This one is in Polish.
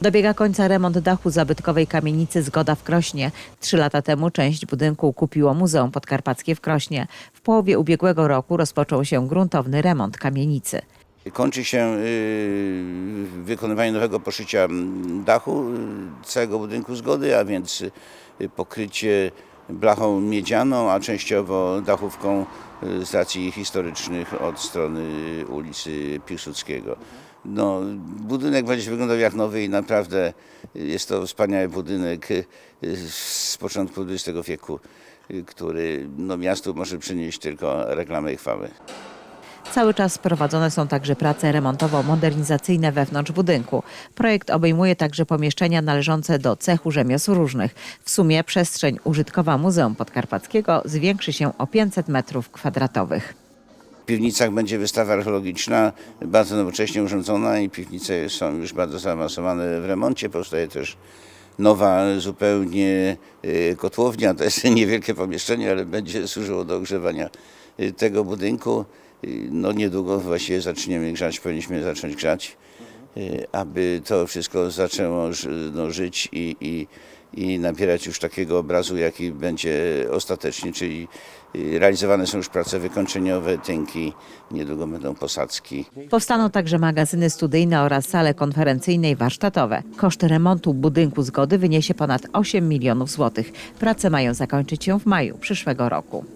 Dobiega końca remont dachu zabytkowej kamienicy Zgoda w Krośnie. Trzy lata temu część budynku kupiło Muzeum Podkarpackie w Krośnie. W połowie ubiegłego roku rozpoczął się gruntowny remont kamienicy. Kończy się y, wykonywanie nowego poszycia mm, dachu y, całego budynku zgody, a więc y, pokrycie blachą miedzianą, a częściowo dachówką y, stacji historycznych od strony ulicy Piłsudskiego. No, budynek będzie wyglądał jak nowy i naprawdę jest to wspaniały budynek y, z początku XX wieku, y, który no, miastu może przynieść tylko reklamę i chwałę. Cały czas prowadzone są także prace remontowo-modernizacyjne wewnątrz budynku. Projekt obejmuje także pomieszczenia należące do cechu rzemiosł różnych. W sumie przestrzeń użytkowa Muzeum Podkarpackiego zwiększy się o 500 metrów kwadratowych. W piwnicach będzie wystawa archeologiczna, bardzo nowocześnie urządzona i piwnice są już bardzo zaawansowane w remoncie. Powstaje też nowa zupełnie y, kotłownia. To jest niewielkie pomieszczenie, ale będzie służyło do ogrzewania y, tego budynku. Y, No niedługo właściwie zaczniemy grzać, powinniśmy zacząć grzać, y, aby to wszystko zaczęło no, żyć i, i, i nabierać już takiego obrazu, jaki będzie ostatecznie, czyli y, realizowane są już prace wykończeniowe, tynki, niedługo będą posadzki. Powstaną także magazyny studyjne oraz sale konferencyjne i warsztatowe. Koszt remontu budynku zgody wyniesie ponad 8 milionów złotych. Prace mają zakończyć się w maju przyszłego roku.